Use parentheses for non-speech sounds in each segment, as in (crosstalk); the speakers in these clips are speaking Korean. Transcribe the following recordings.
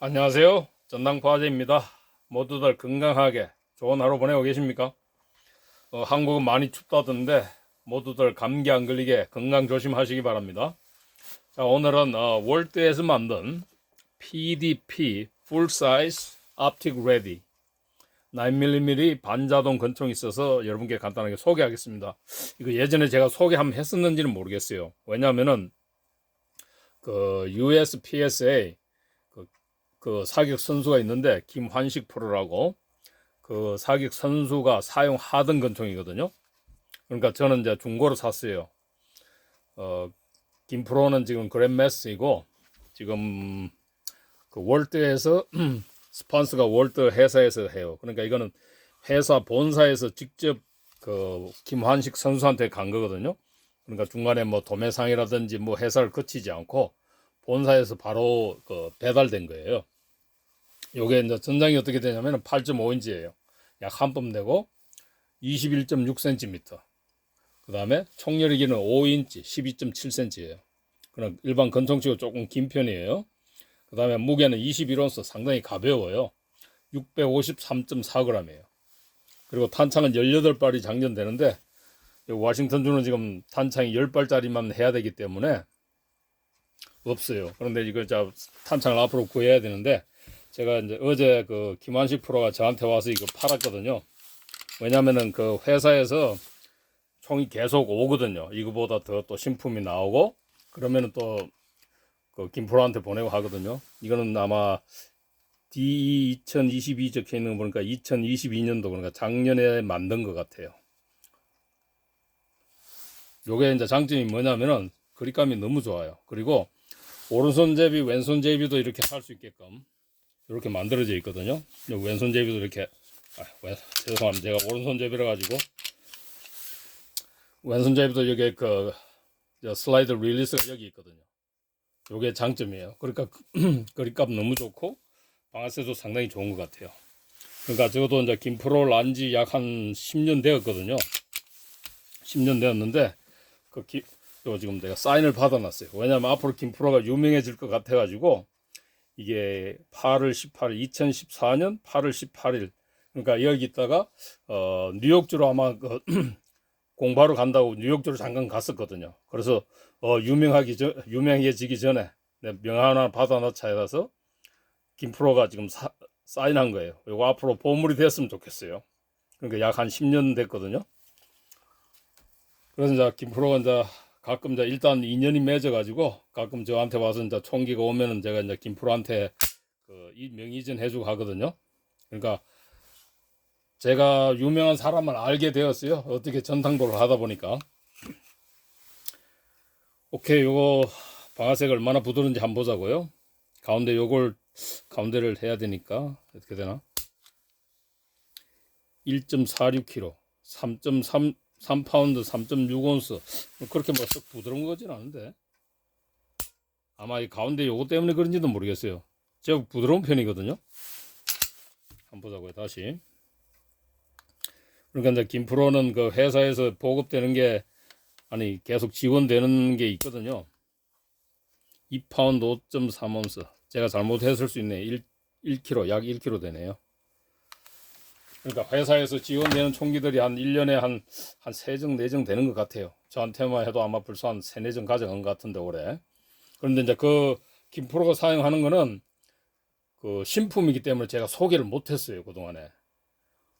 안녕하세요. 전당포화제입니다. 모두들 건강하게 좋은 하루 보내고 계십니까? 어, 한국은 많이 춥다던데 모두들 감기 안 걸리게 건강 조심하시기 바랍니다. 자, 오늘은 어, 월드에서 만든 PDP Size Optic Ready 9mm 반자동 권총이 있어서 여러분께 간단하게 소개하겠습니다. 이거 예전에 제가 소개 한번 했었는지는 모르겠어요. 왜냐하면은 그 USPSA 그 사격 선수가 있는데 김환식 프로라고 그 사격 선수가 사용하던 권총이거든요. 그러니까 저는 이제 중고로 샀어요. 어, 김 프로는 지금 그랜매스이고 지금 그 월드에서 (clears throat) 스폰서가 월드 회사에서 해요. 그러니까 이거는 회사 본사에서 직접 그 김환식 선수한테 간 거거든요. 그러니까 중간에 뭐 도매상이라든지 뭐 회사를 거치지 않고 본사에서 바로 그 배달된 거예요. 요게 이제 전장이 어떻게 되냐면 8.5인치예요. 약 한 뼘 되고 21.6cm. 그 다음에 총열기는 5인치 12.7cm예요. 그럼 일반 건총치고 조금 긴 편이에요. 그 다음에 무게는 21온스 상당히 가벼워요. 653.4g이에요. 그리고 탄창은 18발이 장전되는데 워싱턴 주는 지금 탄창이 10발짜리만 해야 되기 때문에 없어요. 그런데 이거 자 탄창을 앞으로 구해야 되는데 제가 이제 어제 그 김한식 프로가 저한테 와서 이거 팔았거든요. 왜냐면은 그 회사에서 총이 계속 오거든요. 이거보다 더 또 신품이 나오고 그러면은 또 그 김프로한테 보내고 하거든요. 이거는 아마 D 2022 적혀 있는 거 보니까 2022년도 그러니까 작년에 만든 것 같아요. 요게 이제 장점이 뭐냐면은 그립감이 너무 좋아요. 그리고 오른손 제비, 왼손 제비도 이렇게 할 수 있게끔 이렇게 만들어져 있거든요. 여기 왼손 제비도 이렇게 아, 왼, 죄송합니다. 제가 오른손 제비라 가지고 왼손 제비도 여기 그저 슬라이드 릴리스가 여기 있거든요. 요게 장점이에요. 그러니까 (clears throat) 그립감 너무 좋고 방아쇠도 상당히 좋은 것 같아요. 그러니까 저도 이제 김프로 란지 약 한 10년 되었거든요. 10년 되었는데 그 기, 요 지금 내가 사인을 받아놨어요. 왜냐면 앞으로 김프로가 유명해질 것 같아가지고 이게 8월 18일, 2014년 8월 18일. 그러니까 여기 있다가 어 뉴욕주로 아마 그 (clears throat) 공부하러 간다고 뉴욕주로 잠깐 갔었거든요. 그래서 어 유명하기 전 유명해지기 전에 내 명함 하나 받아놓자 해서 김프로가 지금 사, 사인한 거예요. 이거 앞으로 보물이 됐으면 좋겠어요. 그러니까 약 한 10년 됐거든요. 그래서 이제 김프로가 이제 가끔 이제 일단 인연이 맺어가지고 가끔 저한테 와서 이제 총기가 오면은 제가 이제 김프로한테 그이 명의전 해주고 하거든요. 그러니까 제가 유명한 사람을 알게 되었어요. 어떻게 전당도를 하다 보니까. 오케이, 요거 방아쇠가 얼마나 부드러운지 한번 보자고요. 가운데 요걸 가운데를 해야 되니까 어떻게 되나? 1.46kg, 3.3 3파운드 3.6온스 그렇게 뭐 썩 부드러운 거진 않은데. 아마 이 가운데 요거 때문에 그런지도 모르겠어요. 제가 부드러운 편이거든요. 한번 보자고요 다시. 그러니까 이제 김프로는 그 회사에서 보급되는 게 아니 계속 지원되는 게 있거든요. 2파운드 5.3온스 제가 잘못했을 수 있네. 1, 1kg 약 1kg 되네요 그러니까 회사에서 지원되는 총기들이 한 1년에 한, 한 3정, 4정 되는 것 같아요. 저한테만 해도 아마 벌써 한 3, 4정 가져간 것 같은데, 올해. 그런데 이제 그 김프로가 사용하는 거는 그 신품이기 때문에 제가 소개를 못 했어요, 그동안에.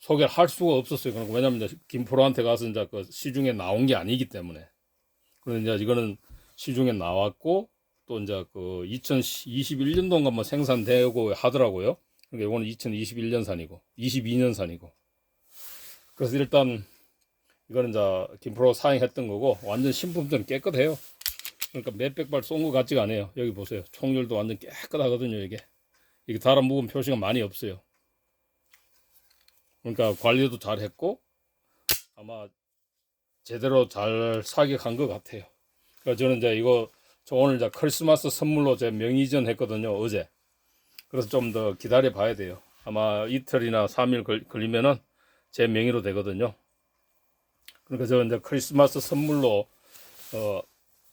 소개를 할 수가 없었어요. 그러니까 왜냐면 이제 김프로한테 가서 이제 그 시중에 나온 게 아니기 때문에. 그런데 이제 이거는 시중에 나왔고, 또 이제 그 2021년도인가 뭐 생산되고 하더라고요. 그러니까 이거는 2021년산이고 22년산이고 그래서 일단 이거는 이제 김프로 사용했던 거고 완전 신품처럼 깨끗해요. 그러니까 몇백 발쏜것 같지가 않아요. 여기 보세요. 총열도 완전 깨끗하거든요. 이게 이게 달아 묵은 표시가 많이 없어요. 그러니까 관리도 잘 했고 아마 제대로 잘 사격한 것 같아요. 그래서 저는 이제 이거 저 오늘 이제 크리스마스 선물로 제 명의전 했거든요. 어제. 그래서 좀 더 기다려 봐야 돼요. 아마 이틀이나 3일 걸, 걸리면은 제 명의로 되거든요. 그러니까 저 이제 크리스마스 선물로 어,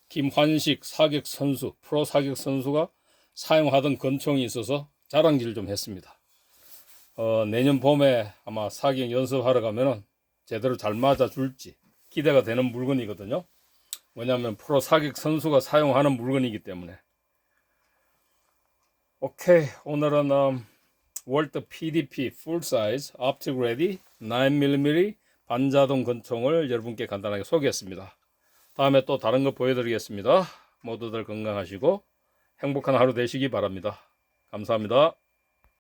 김환식 사격 선수, 프로 사격 선수가 사용하던 권총이 있어서 자랑질 좀 했습니다. 어, 내년 봄에 아마 사격 연습하러 가면은 제대로 잘 맞아 줄지 기대가 되는 물건이거든요. 왜냐하면 프로 사격 선수가 사용하는 물건이기 때문에. 오케이 오늘은 음, 월드 PDP 풀 사이즈 optic ready 9mm 반자동 권총을 여러분께 간단하게 소개했습니다. 다음에 또 다른 거 보여드리겠습니다. 모두들 건강하시고 행복한 하루 되시기 바랍니다. 감사합니다.